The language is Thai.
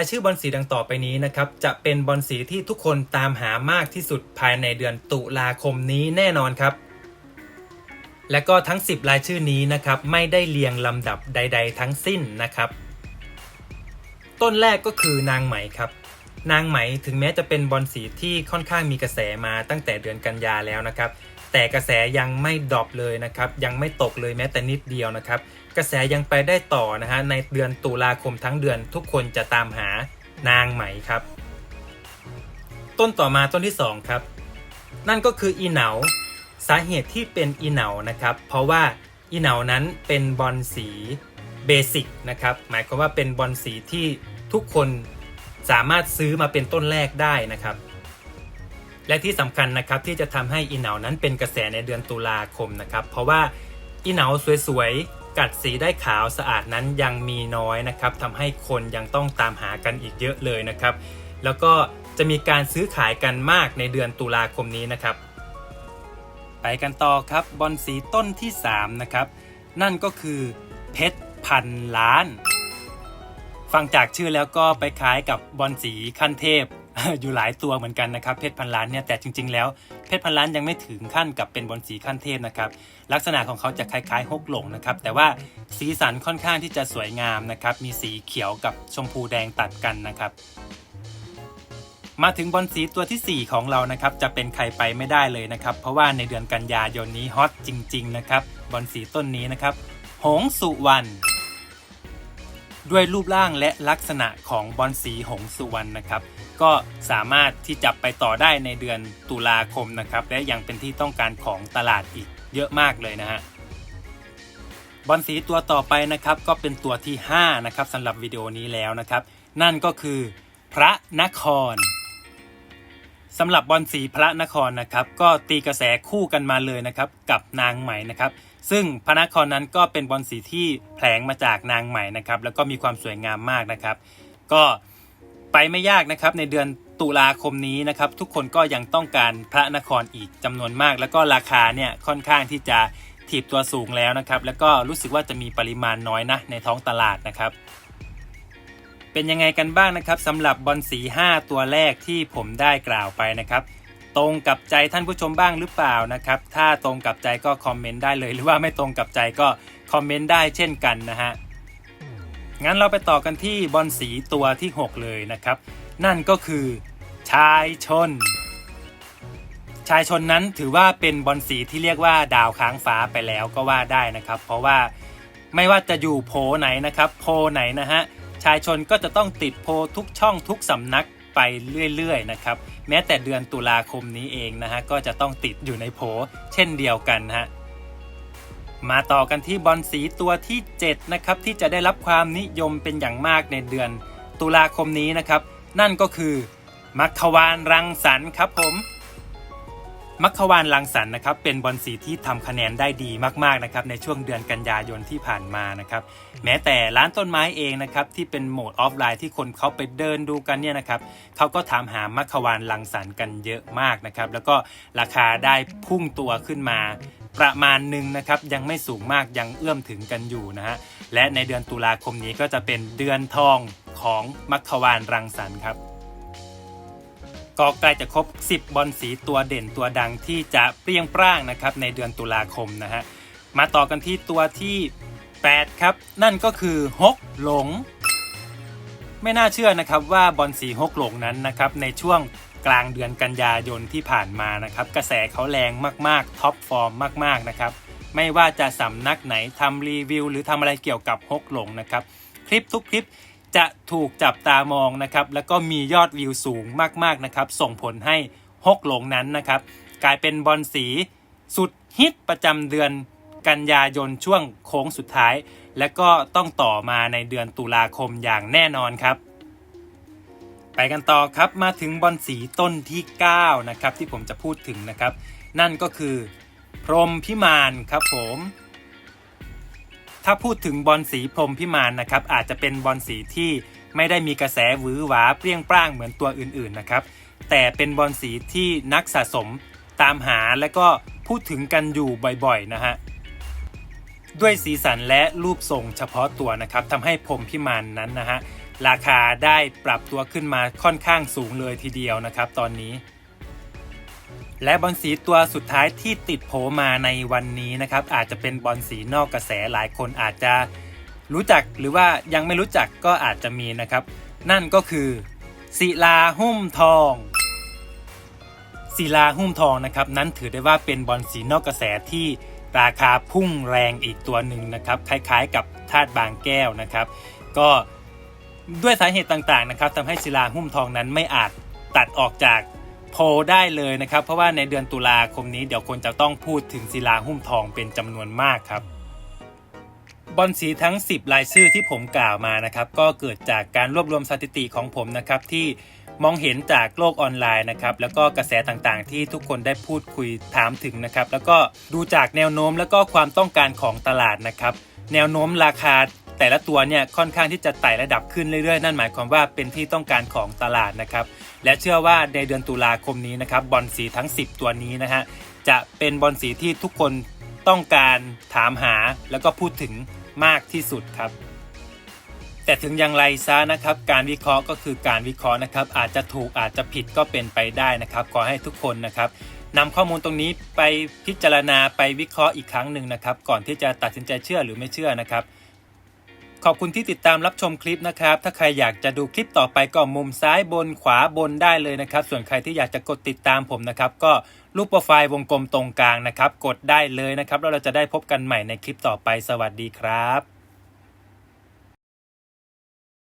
ายชื่อบอลสีดังต่อไปนี้นะครับ จะเป็นบอลสีที่ทุกคนตามหามากที่สุดภายในเดือนตุลาคมนี้แน่นอนครับ และก็ทั้ง 10 รายชื่อนี้นะครับ ไม่ได้เรียงลำดับใด ๆ ทั้งสิ้นนะครับ ต้นแรกก็คือนางไหมครับ นางไหมถึงแม้จะเป็นบอลสีที่ค่อนข้างมีกระแสมาตั้งแต่เดือนกันยาแล้วนะครับ แต่กระแสยังไม่ดรอปเลยนะครับยังไม่ตกเลยแม้แต่นิดเดียวนะครับ กระแสยังไปได้ต่อนะฮะในเดือนตุลาคมทั้งเดือนทุกคนจะตามหานางไหมครับ ต้นต่อมาต้นที่สองครับ นั่นก็คืออีเหนาสาเหตุที่เป็นอีเหนานะครับ เพราะว่าอีเหนานั้นเป็นบอลสีเบสิกนะครับหมายความว่าเป็นบอลสีที่ทุกคนสามารถซื้อมาเป็นต้นแรกได้นะครับ และที่สำคัญนะครับที่จะทำให้อีเหนานั้นเป็นกระแสในเดือนตุลาคมนะครับ เพราะว่าอีเหนาสวยๆ กัดสีได้ขาวสะอาดนั้นยังมีน้อยนะครับทำให้คนยังต้องตามหากันอีกเยอะเลยนะครับ แล้วก็จะมีการซื้อขายกันมากในเดือนตุลาคมนี้นะครับ ไปกันต่อครับบอลสีต้นที่3นะครับนั่นก็คือเพชรพันล้าน ฟังจากชื่อแล้วก็ไปคล้ายกับบอลสีขั้นเทพ อยู่หลายตัวเหมือนกันนะครับเพชรพันล้านเนี่ยแต่จริง ๆ แล้วเพชรพันล้านยังไม่ถึงขั้นกับเป็นบอลสีขั้นเทพนะครับลักษณะของเขาจะคล้ายๆ ฮกหลงนะครับแต่ว่าสีสันค่อนข้างที่จะสวยงามนะครับมีสีเขียวกับชมพูแดงตัดกันนะครับมาถึงบอลสีตัวทีสี่4 ของเรานะครับจะเป็นใครไปไม่ได้เลยนะครับ เพราะว่าในเดือนกันยายนนี้ฮอตจริง ๆ นะครับบอลสีต้นนี้นะครับ หงสุวรรณ ด้วยรูปร่างและลักษณะของบอลสีหงสุวรรณนะครับ ก็สามารถที่จะไปต่อได้ในเดือนตุลาคมนะครับ และยังเป็นที่ต้องการของตลาดอีกเยอะมากเลยนะฮะบอลสีตัวต่อไปนะครับก็เป็นตัวที่ 5 นะครับสำหรับวิดีโอนี้แล้วนะครับ นั่นก็คือพระนครสำหรับบอลสีพระนครนะครับ ก็ตีกระแสคู่กันมาเลยนะครับ กับนางไหมนะครับ ซึ่งพระนครนั้นก็เป็นบอลสีที่แผลงมาจากนางไหมนะครับ แล้วก็มีความสวยงามมากนะครับ ก็ไปไม่ยากนะครับในเดือนตุลาคมนี้นะครับ ทุกคนก็ยังต้องการพระนครอีกจำนวนมาก แล้วก็ราคาเนี่ยค่อนข้างที่จะถีบตัวสูงแล้วนะครับ แล้วก็รู้สึกว่าจะมีปริมาณน้อยนะในท้องตลาดนะครับ เป็นยังไงกันบ้างนะครับสำหรับบอลสี 5 ตัวแรกที่ผมได้กล่าวไปนะครับ ตรงกับใจท่านผู้ชมบ้างหรือเปล่านะครับ ถ้าตรงกับใจก็คอมเมนต์ได้เลย หรือว่าไม่ตรงกับใจก็คอมเมนต์ได้เช่นกันนะฮะ งั้นเราไปต่อกันที่บอลสีตัวที่ 6 เลยนะครับ นั่นก็คือชายชน ชายชนนั้นถือว่าเป็นบอลสีที่เรียกว่าดาวค้างฟ้าไปแล้วก็ว่าได้นะครับ เพราะว่าไม่ว่าจะอยู่โพไหนนะครับ โพไหนนะฮะ ชายชนก็จะต้องติดโพทุกช่องทุกสำนัก ไปเรื่อยๆนะครับแม้แต่เดือนตุลาคมนี้เองนะฮะก็จะต้องติดอยู่ในโพเช่นเดียวกันฮะมาต่อกันที่บอลสีตัวที่7นะครับที่จะได้รับความนิยมเป็นอย่างมากในเดือนตุลาคมนี้นะครับ นั่นก็คือมัคควานรังสรรค์ครับผม มัคควานรังสรรค์นะครับเป็นบอลสีที่ทำคะแนนได้ดีมากๆนะครับในช่วงเดือนกันยายนที่ผ่านมานะครับแม้แต่ร้านต้นไม้เองนะครับที่เป็นโหมดออฟไลน์ที่คนเขาไปเดินดูกันเนี่ยนะครับเขาก็ถามหามัคควานรังสรรค์กันเยอะมากนะครับแล้วก็ราคาได้พุ่งตัวขึ้นมาประมาณหนึ่งนะครับยังไม่สูงมากยังเอื้อมถึงกันอยู่นะฮะและในเดือนตุลาคมนี้ก็จะเป็นเดือนทองของมัคควานรังสรรค์ครับ ก็ใกล้จะครบ 10 บอลสีตัวเด่นตัวดังที่จะเปรี้ยงปร้างนะครับในเดือนตุลาคมนะฮะมาต่อกันที่ตัวที่ 8 ครับ นั่นก็คือฮกหลง ไม่น่าเชื่อนะครับว่าบอลสีฮกหลงนั้นนะครับในช่วงกลางเดือนกันยายนที่ผ่านมานะครับกระแสเขาแรงมากๆท็อปฟอร์มมากๆนะครับไม่ว่าจะสำนักไหนทำรีวิว หรือทำอะไรเกี่ยวกับฮกหลงนะครับคลิปทุกคลิป จะถูกจับตามองนะครับแล้วก็มียอดวิวสูงมากๆนะครับ ส่งผลให้ฮกหลงนั้นนะครับ กลายเป็นบอลสีสุดฮิตประจำเดือนกันยายนช่วงโค้งสุดท้าย และก็ต้องต่อมาในเดือนตุลาคมอย่างแน่นอนครับ ไปกันต่อครับมาถึงบอลสีต้นที่ 9 นะครับ ที่ผมจะพูดถึงนะครับ นั่นก็คือ พรมพิมานครับผม ถ้าพูดถึงบอลสีพรมพิมานนะครับอาจจะเป็นบอลสีที่ไม่ได้มีกระแสหวือหวาเปรี้ยงปร้างเหมือนตัวอื่นๆนะครับแต่เป็นบอลสีที่นักสะสมตามหาและก็พูดถึงกันอยู่บ่อยๆนะฮะด้วยสีสันและรูปทรงเฉพาะตัวนะครับทำให้พรมพิมานนั้นนะฮะราคาได้ปรับตัวขึ้นมาค่อนข้างสูงเลยทีเดียวนะครับ ตอนนี้ และบอลสีตัวสุดท้ายที่ติดโผมาในวันนี้นะครับ อาจจะเป็นบอลสีนอกกระแสหลายคนอาจจะรู้จักหรือว่ายังไม่รู้จักก็อาจจะมีนะครับ นั่นก็คือศิลาหุ้มทองศิลาหุ้มทองนะครับ นั้นถือได้ว่าเป็นบอลสีนอกกระแสที่ราคาพุ่งแรงอีกตัวหนึ่งนะครับ คล้ายๆ กับธาตุบางแก้วนะครับ ก็ด้วยสาเหตุต่างๆนะครับทำให้ศิลาหุ้มทองนั้นไม่อาจตัดออกจาก โพลได้เลยนะครับ เพราะว่าในเดือนตุลาคมนี้เดี๋ยวคนจะต้องพูดถึงศิลาหุ้มทองเป็นจำนวนมากครับบอลสีทั้ง 10 รายชื่อที่ผมกล่าวมานะครับ ก็เกิดจากการรวบรวมสถิติของผมนะครับที่มองเห็นจากโลกออนไลน์นะครับแล้วก็กระแสต่างๆ ที่ทุกคนได้พูดคุยถามถึงนะครับ แล้วก็ดูจากแนวโน้มแล้วก็ความต้องการของตลาดนะครับ แนวโน้มราคา แต่ละตัวเนี่ยค่อนข้างที่จะไต่ระดับขึ้นเรื่อยๆ นั่นหมายความว่าเป็นที่ต้องการของตลาดนะครับ และเชื่อว่าในเดือนตุลาคมนี้นะครับบอลสีทั้ง 10 ตัวนี้นะฮะจะเป็นบอลสีที่ทุกคนต้องการถามหาแล้วก็พูดถึงมากที่สุดครับแต่ถึงอย่างไรซะนะครับ การวิเคราะห์ก็คือการวิเคราะห์นะครับ อาจจะถูกอาจจะผิดก็เป็นไปได้นะครับ ขอให้ทุกคนนะครับนำข้อมูลตรงนี้ไปพิจารณาไปวิเคราะห์อีกครั้งหนึ่งนะครับ ก่อนที่จะตัดสินใจเชื่อหรือไม่เชื่อนะครับ ขอบคุณที่ติดตามรับชมคลิปนะครับ ถ้าใครอยากจะดูคลิปต่อไปก็มุมซ้ายบนขวาบนได้เลยนะครับ ส่วนใครที่อยากจะกดติดตามผมนะครับ ก็รูปโปรไฟล์วงกลมตรงกลางนะครับ กดได้เลยนะครับ แล้วเราจะได้พบกันใหม่ในคลิปต่อไป สวัสดีครับ